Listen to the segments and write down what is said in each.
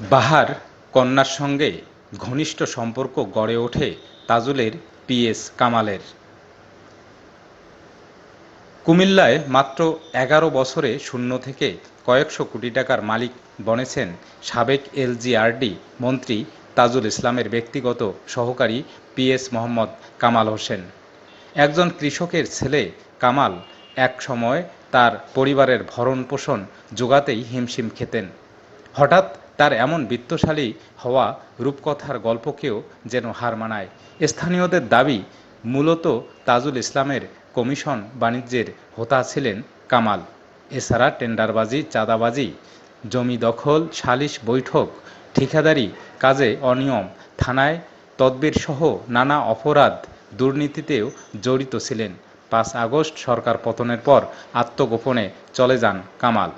বাহার কন্যার সঙ্গে ঘনিষ্ঠ সম্পর্ক গড়ে ওঠে তাজুলের পিএস কামালের। কুমিল্লায় মাত্র এগারো বছরে শূন্য থেকে কয়েকশো কোটি টাকার মালিক বনেছেন সাবেক এলজিআরডি মন্ত্রী তাজুল ইসলামের ব্যক্তিগত সহকারী পিএস মোহাম্মদ কামাল হোসেন। একজন কৃষকের ছেলে কামাল এক সময় তার পরিবারের ভরণ পোষণ যোগাতেই হিমশিম খেতেন। হঠাৎ তার এমন বিত্তশালী হওয়া রূপকথার গল্পকেও যেন হার মানায়। স্থানীয়দের দাবি, মূলত তাজুল ইসলামের কমিশন বাণিজ্যের হোতা ছিলেন কামাল। এছাড়া টেন্ডারবাজি, চাঁদাবাজি, জমি দখল, সালিশ বৈঠক, ঠিকাদারি কাজে অনিয়ম, থানায় তদবিরসহ নানা অপরাধ দুর্নীতিতেও জড়িত ছিলেন। পাঁচ আগস্ট সরকার পতনের পর আত্মগোপনে চলে যান কামাল।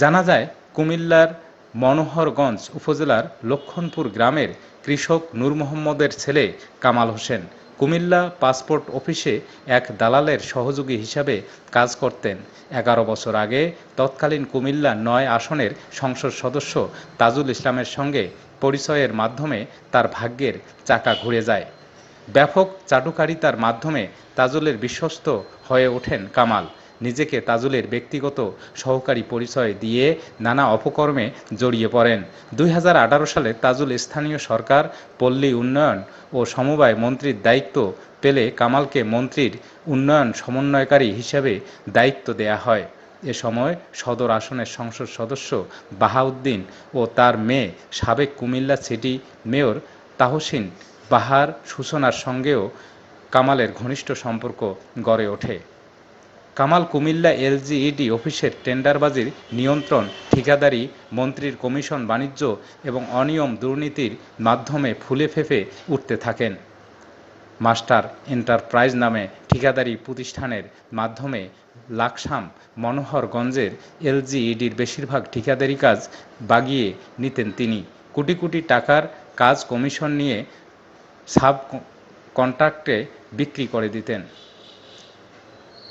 জানা যায়, কুমিল্লার মনোহরগঞ্জ উপজেলার লক্ষণপুর গ্রামের কৃষক নূর মোহাম্মদের ছেলে কামাল হোসেন কুমিল্লা পাসপোর্ট অফিসে এক দালালের সহযোগী হিসাবে কাজ করতেন। এগারো বছর আগে তৎকালীন কুমিল্লা নয় আসনের সংসদ সদস্য তাজুল ইসলামের সঙ্গে পরিচয়ের মাধ্যমে তার ভাগ্যের চাকা ঘুরে যায়। ব্যাপক চাটুকারিতার মাধ্যমে তাজুলের বিশ্বস্ত হয়ে ওঠেন কামাল। নিজেকে তাজুলের ব্যক্তিগত সহকারী পরিচয় দিয়ে নানা অপকর্মে জড়িয়ে পড়েন। দুই হাজার আঠারো সালে তাজুল স্থানীয় সরকার, পল্লী উন্নয়ন ও সমবায় মন্ত্রীর দায়িত্ব পেলে কামালকে মন্ত্রীর উন্নয়ন সমন্বয়কারী হিসেবে দায়িত্ব দেয়া হয়। এ সময় সদর আসনের সংসদ সদস্য বাহাউদ্দিন ও তার মেয়ে সাবেক কুমিল্লা সিটি মেয়র তাহসিন বাহার সূচনার সঙ্গেও কামালের ঘনিষ্ঠ সম্পর্ক গড়ে ওঠে। কামাল কুমিল্লা এলজিইডি অফিসের টেন্ডারবাজির নিয়ন্ত্রণ, ঠিকাদারি, মন্ত্রীর কমিশন বাণিজ্য এবং অনিয়ম দুর্নীতির মাধ্যমে ফুলে ফেঁপে উঠতে থাকেন। মাস্টার এন্টারপ্রাইজ নামে ঠিকাদারি প্রতিষ্ঠানের মাধ্যমে লাকসাম মনোহরগঞ্জের এলজিইডির বেশিরভাগ ঠিকাদারি কাজ বাগিয়ে নিতেন তিনি। কোটি কোটি টাকার কাজ কমিশন নিয়ে সাব কন্ট্রাক্টে বিক্রি করে দিতেন।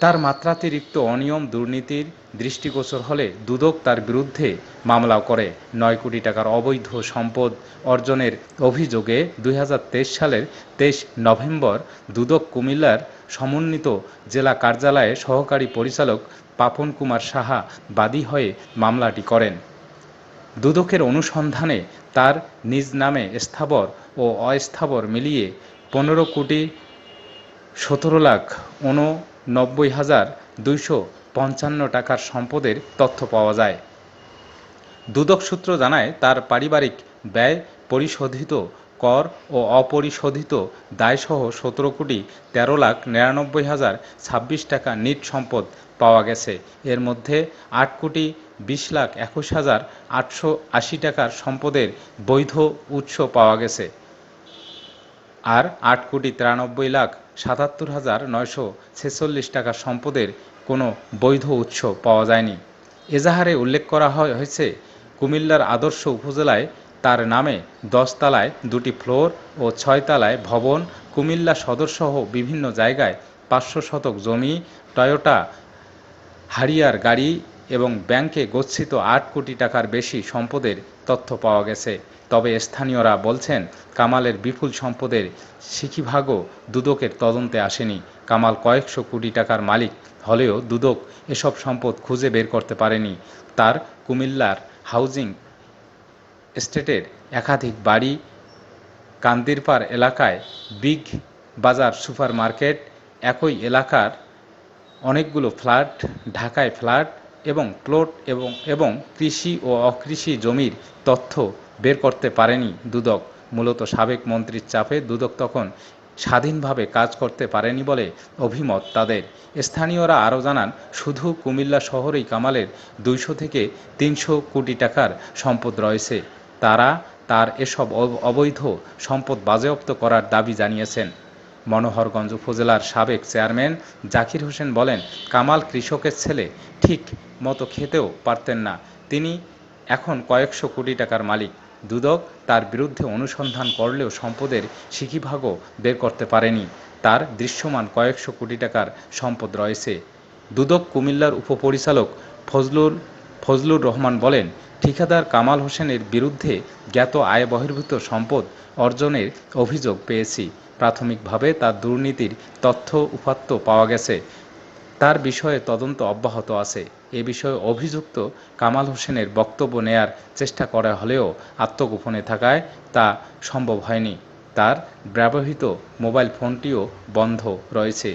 তার মাত্রাতিরিক্ত অনিয়ম দুর্নীতির দৃষ্টিগোচর হলে দুদক তার বিরুদ্ধে মামলাও করে। নয় কোটি টাকার অবৈধ সম্পদ অর্জনের অভিযোগে দুই হাজার তেইশ সালের তেইশ নভেম্বর দুদক কুমিল্লার সমন্বিত জেলা কার্যালয়ে সহকারী পরিচালক পাপন কুমার সাহা বাদী হয়ে মামলাটি করেন। দুদকের অনুসন্ধানে তার নিজ নামে স্থাবর ও অস্থাবর মিলিয়ে পনেরো কোটি সতেরো লাখ উননব্বই হাজার দুইশো পঞ্চান্ন টাকার সম্পদের তথ্য পাওয়া যায়। দুদক সূত্র জানায়, তার পারিবারিক ব্যয় পরিশোধিত কর ও অপরিশোধিত দায়সহ সতেরো কোটি তেরো লাখ নিরানব্বই হাজার ছাব্বিশ টাকা নিট সম্পদ পাওয়া গেছে। এর মধ্যে আট কোটি বিশ লাখ একুশ হাজার আটশো আশি টাকার সম্পদের বৈধ উৎস পাওয়া গেছে। আর আট কোটি তিরানব্বই লাখ সাতাত্তর হাজার নয়শো ছেচল্লিশ টাকা সম্পদের কোনো বৈধ উৎস পাওয়া যায়নি। এজাহারে উল্লেখ করা হয়েছে, কুমিল্লার আদর্শ উপজেলায় তার নামে দশতলায় দুটি ফ্লোর ও ছয়তলায় ভবন, কুমিল্লা সদরসহ বিভিন্ন জায়গায় পাঁচশো শতক জমি, টয়োটা, হারিয়ার গাড়ি এবং ব্যাংকে গচ্ছিত আট কোটি টাকার বেশি সম্পদের তথ্য পাওয়া গেছে। তবে স্থানীয়রা বলছেন, কামালের বিপুল সম্পদের সিকিভাগও দুদকের তদন্তে আসেনি। কামাল কয়েকশো কোটি টাকার মালিক, হলেও দুদক এসব সম্পদ খুঁজে বের করতে পারেনি। তার কুমিল্লার হাউজিং এস্টেটের একাধিক বাড়ি কান্দিরপাড় এলাকায় বিগ বাজার সুপার মার্কেট একই এলাকার অনেকগুলো ফ্ল্যাট, ঢাকায় ফ্ল্যাট এবং প্লট এবং এবং কৃষি ও অকৃষি জমির তথ্য বের করতে পারেনি দুদক। মূলত সাবেক মন্ত্রীর চাপে দুদক তখন স্বাধীনভাবে কাজ করতে পারেনি বলে অভিমত তাদের। স্থানীয়রা আরও জানান, শুধু কুমিল্লা শহরেই কামালের দুইশো থেকে তিনশো কোটি টাকার সম্পদ রয়েছে। তারা তার এসব অবৈধ সম্পদ বাজেয়াপ্ত করার দাবি জানিয়েছেন। মনোহরগঞ্জ উপজেলার সাবেক চেয়ারম্যান জাকির হোসেন বলেন, কামাল কৃষকের ছেলে ঠিক মতো খেতেও পারতেন না। তিনি এখন কয়েকশো কোটি টাকার মালিক। দুদক তার বিরুদ্ধে অনুসন্ধান করলেও সম্পদের সিকিভাগও বের করতে পারেনি। তার দৃশ্যমান কয়েকশো কোটি টাকার সম্পদ রয়েছে। দুদক কুমিল্লার উপপরিচালক ফজলুল ফজলুর রহমান বলেন, ঠিকাদার কামাল হোসেনের বিরুদ্ধে জ্ঞাত আয় বহির্ভূত সম্পদ অর্জনের অভিযোগ পেয়েছি। প্রাথমিকভাবে তার দুর্নীতির তথ্য উপাত্ত পাওয়া গেছে। তার বিষয়ে তদন্ত অব্যাহত আছে। এ বিষয়ে অভিযুক্ত কামাল হোসেনের বক্তব্য নেয়ার চেষ্টা করা হলেও আত্মগোপনে থাকায় তা সম্ভব হয়নি। তার ব্যবহৃত মোবাইল ফোনটিও বন্ধ রয়েছে।